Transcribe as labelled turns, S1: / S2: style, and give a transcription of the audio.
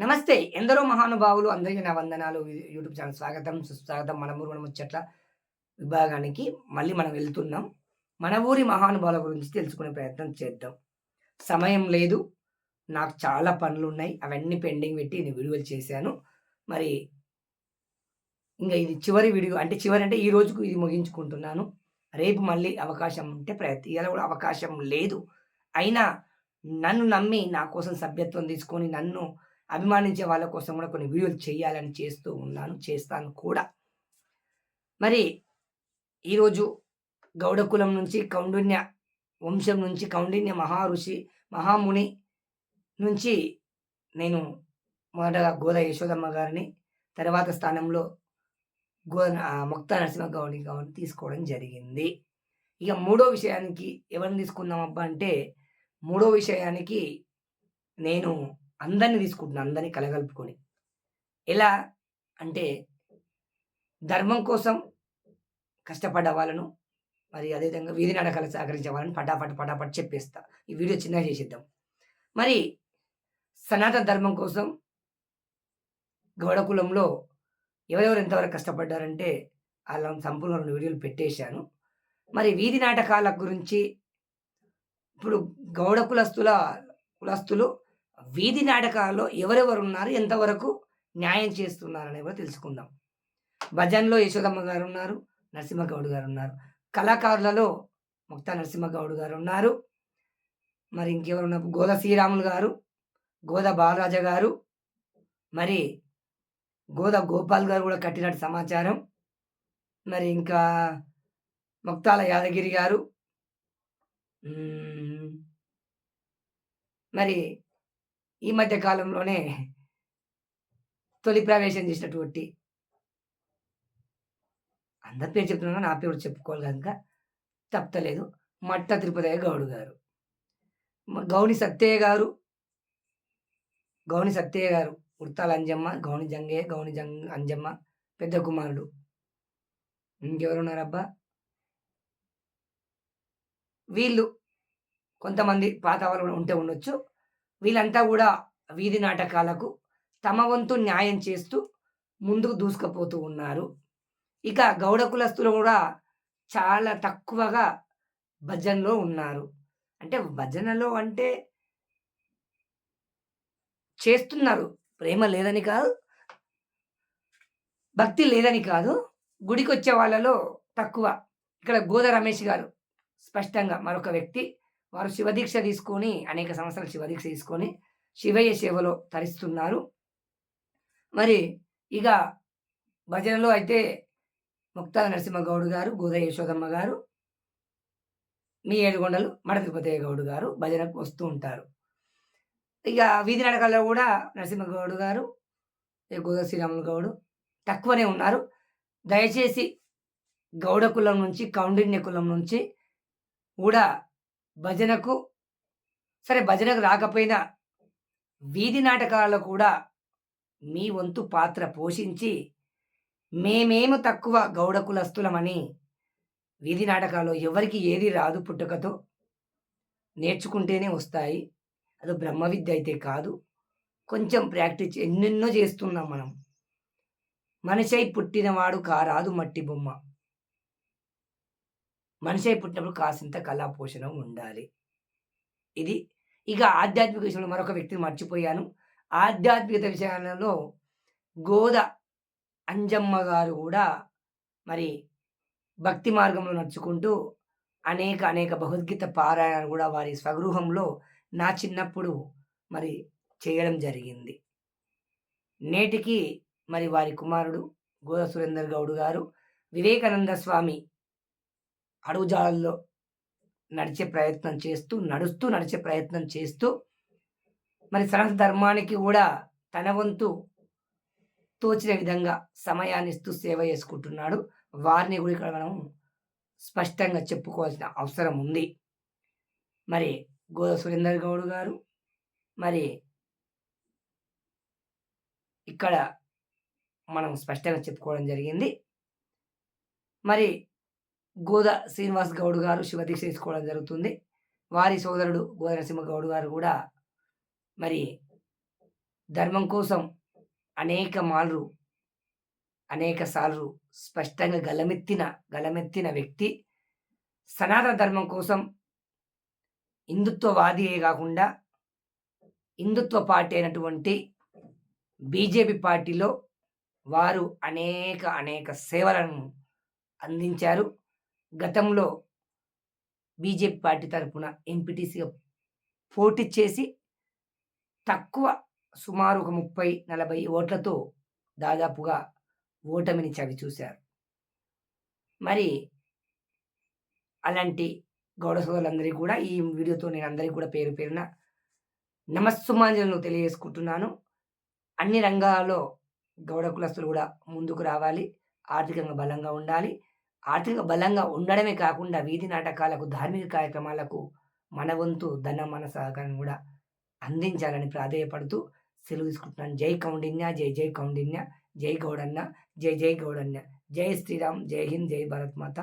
S1: నమస్తే. ఎందరో మహానుభావులు అందరికీ నా వందనాలు. యూ- యూట్యూబ్ ఛానల్ స్వాగతం సుస్వాగతం. మన ఊరు మన ముచ్చట్ల విభాగానికి మళ్ళీ మనం వెళ్తున్నాం. మన ఊరి మహానుభావుల గురించి తెలుసుకునే ప్రయత్నం చేద్దాం. సమయం లేదు. నాకు చాలా పనులు ఉన్నాయి అవన్నీ పెండింగ్ పెట్టి నేను వీడియోలు చేశాను. మరి ఇంకా ఇది చివరి వీడియో అంటే చివరి అంటే ఈ రోజుకు ఇది ముగించుకుంటున్నాను. రేపు మళ్ళీ అవకాశం ఉంటే ప్రయత్నం ఇలా కూడా అవకాశం లేదు. అయినా నన్ను నమ్మి నా కోసం సభ్యత్వం తీసుకొని నన్ను అభిమానించే వాళ్ళ కోసం కూడా కొన్ని వీడియోలు చేయాలని చేస్తూ ఉన్నాను చేస్తాను కూడా. మరి ఈరోజు గౌడకులం నుంచి కౌండిన్య వంశం నుంచి కౌండిన్య మహారుషి మహాముని నుంచి నేను మొదటగా గోద యశోదమ్మ గారిని తర్వాత స్థానంలో గో ఆ, ముక్తా నరసింహ గౌడి గౌడిని తీసుకోవడం జరిగింది. ఇక మూడో విషయానికి ఎవరిని తీసుకుందాం అబ్బా అంటే మూడో విషయానికి నేను అందరిని తీసుకుంటున్నాను అందరినీ కలగలుపుకొని. ఎలా అంటే ధర్మం కోసం కష్టపడ్డ వాళ్ళను మరి అదేవిధంగా వీధి నాటకాలు సహకరించే వాళ్ళని పటాపట్ పటాపట్ చెప్పేస్తా. ఈ వీడియో చిన్నగా చేసేద్దాం. మరి సనాతన ధర్మం కోసం గౌడ కులంలో ఎవరెవరు ఎంతవరకు కష్టపడ్డారంటే అలా సంపూర్ణ రెండు వీడియోలు పెట్టేశాను. మరి వీధి నాటకాల గురించి ఇప్పుడు గౌడ కులస్తుల కులస్తులు వీధి నాటకాల్లో ఎవరెవరు ఉన్నారు ఎంతవరకు న్యాయం చేస్తున్నారు అనేది కూడా తెలుసుకుందాం. భజన్లో యశోదమ్మ గారు ఉన్నారు నరసింహగౌడ్ గారు ఉన్నారు కళాకారులలో ముక్తా నరసింహగౌడ్ గారు ఉన్నారు మరి ఇంకెవరు ఉన్నారు గోద శ్రీరాములు గారు గోద బాలరాజ గారు మరి గోద గోపాల్ గారు కూడా కట్టినట్టు సమాచారం. మరి ఇంకా ముక్తాల యాదగిరి గారు మరి ఈ మధ్య కాలంలోనే తొలి ప్రవేశం చేసినటువంటి అందరి పేరు చెప్తున్నా నా పేరు చెప్పుకోవాలి కనుక. తప్పలేదు. మట్ట తిరుపతయ్య గౌడు గారు. గౌని సత్యయ్య గారు. గౌని సత్యయ్య గారు. ఉడతాల అంజమ్మ గౌని జంగయ్య గౌని జంగ్ అంజమ్మ పెద్ద కుమారుడు. ఇంకెవరు ఉన్నారబ్బా? వీళ్ళు కొంతమంది పాత వాళ్ళు ఉంటే ఉండొచ్చు. వీళ్ళంతా కూడా వీధి నాటకాలకు తమ వంతు న్యాయం చేస్తూ ముందుకు దూసుకుపోతూ ఉన్నారు. ఇక గౌడ కులస్తులు కూడా చాలా తక్కువగా భజనలో ఉన్నారు. అంటే భజనలో అంటే చేస్తున్నారు. ప్రేమ లేదని కాదు భక్తి లేదని కాదు గుడికి వచ్చే వాళ్ళలో తక్కువ. ఇక్కడ గోద రమేష్ గారు స్పష్టంగా మరొక వ్యక్తి వారు శివదీక్ష తీసుకొని అనేక సంవత్సరాలు శివదీక్ష తీసుకొని శివయ్య సేవలో తరిస్తున్నారు. మరి ఇక భజనలో అయితే ముక్తా నరసింహగౌడ్ గారు గోద యశోదమ్మ గారు మీ ఏడుగొండలు మడ తిరుపతయ్య గౌడ్ గారు భజనకు వస్తూ ఉంటారు. ఇక వీధి నడకల్లో కూడా నరసింహగౌడ్ గారు ఈ గోద శ్రీరాములు గౌడు తక్కువనే ఉన్నారు. దయచేసి గౌడ కులం నుంచి కౌండిన్య కులం నుంచి కూడా భజనకు సరే భజనకు రాకపోయినా వీధి నాటకాలలో కూడా మీ వంతు పాత్ర పోషించి మేమేము తక్కువ గౌడ కులస్తులమని వీధి నాటకాల్లో ఎవరికి ఏది రాదు పుట్టుకతో నేర్చుకుంటేనే వస్తాయి. అది బ్రహ్మ విద్య అయితే కాదు. కొంచెం ప్రాక్టీస్ ఎన్నెన్నో చేస్తున్నాం మనం. మనిషై పుట్టినవాడు కారాదు మట్టి బొమ్మ. మనిషి అయి పుట్టినప్పుడు కాసింత కళా పోషణం ఉండాలి. ఇది ఇక ఆధ్యాత్మిక విషయంలో మరొక వ్యక్తిని మర్చిపోయాను. ఆధ్యాత్మికత విషయాలలో గోద అంజమ్మ గారు కూడా మరి భక్తి మార్గంలో నడుచుకుంటూ అనేక అనేక భగవద్గీత పారాయణాలు కూడా వారి స్వగృహంలో నా చిన్నప్పుడు మరి చేయడం జరిగింది. నేటికి మరి వారి కుమారుడు గోద సురేందర్ గౌడ్ గారు వివేకానంద స్వామి అడుగుజాడల్లో నడిచే ప్రయత్నం చేస్తూ నడుస్తూ నడిచే ప్రయత్నం చేస్తూ మరి సనాతన ధర్మానికి కూడా తన వంతు తోచిన విధంగా సమయాన్ని ఇస్తూ సేవ చేసుకుంటున్నాడు. వారిని కూడా ఇక్కడ మనం స్పష్టంగా చెప్పుకోవాల్సిన అవసరం ఉంది. మరి గోద సురేందర్ గౌడ్ గారు మరి ఇక్కడ మనం స్పష్టంగా చెప్పుకోవడం జరిగింది. మరి గోద శ్రీనివాస్ గౌడ్ గారు శివదీక్ష తీసుకోవడం జరుగుతుంది. వారి సోదరుడు గోద నరసింహ గౌడ్ గారు కూడా మరి ధర్మం కోసం అనేక మార్లు అనేక సార్లు స్పష్టంగా గలమెత్తిన గలమెత్తిన వ్యక్తి. సనాతన ధర్మం కోసం హిందుత్వవాదియే కాకుండా హిందుత్వ పార్టీ అయినటువంటి బీజేపీ పార్టీలో వారు అనేక అనేక సేవలను అందించారు. గతంలో బీజేపీ పార్టీ తరపున ఎంపీటీసీగా పోటీ చేసి తక్కువ సుమారు ఒక ముప్పై నలభై ఓట్లతో దాదాపుగా ఓటమిని చవి చూశారు. మరి అలాంటి గౌడ సోదరులందరికీ కూడా ఈ వీడియోతో నేను అందరికీ కూడా పేరు పేరున నమస్సుమాంజలను తెలియజేసుకుంటున్నాను. అన్ని రంగాల్లో గౌడ కులస్తులు కూడా ముందుకు రావాలి ఆర్థికంగా బలంగా ఉండాలి. ఆర్థిక బలంగా ఉండడమే కాకుండా వీధి నాటకాలకు ధార్మిక కార్యక్రమాలకు మన వంతు ధన మన సహకారం కూడా అందించాలని ప్రాధేయపడుతూ సెలవు తీసుకుంటున్నాను. జై కౌండిన్య జై జై కౌండిన్య జై గౌడన్న జై జై గౌడన్య జై శ్రీరామ్ జై హింద్ జై భారత్ మాత.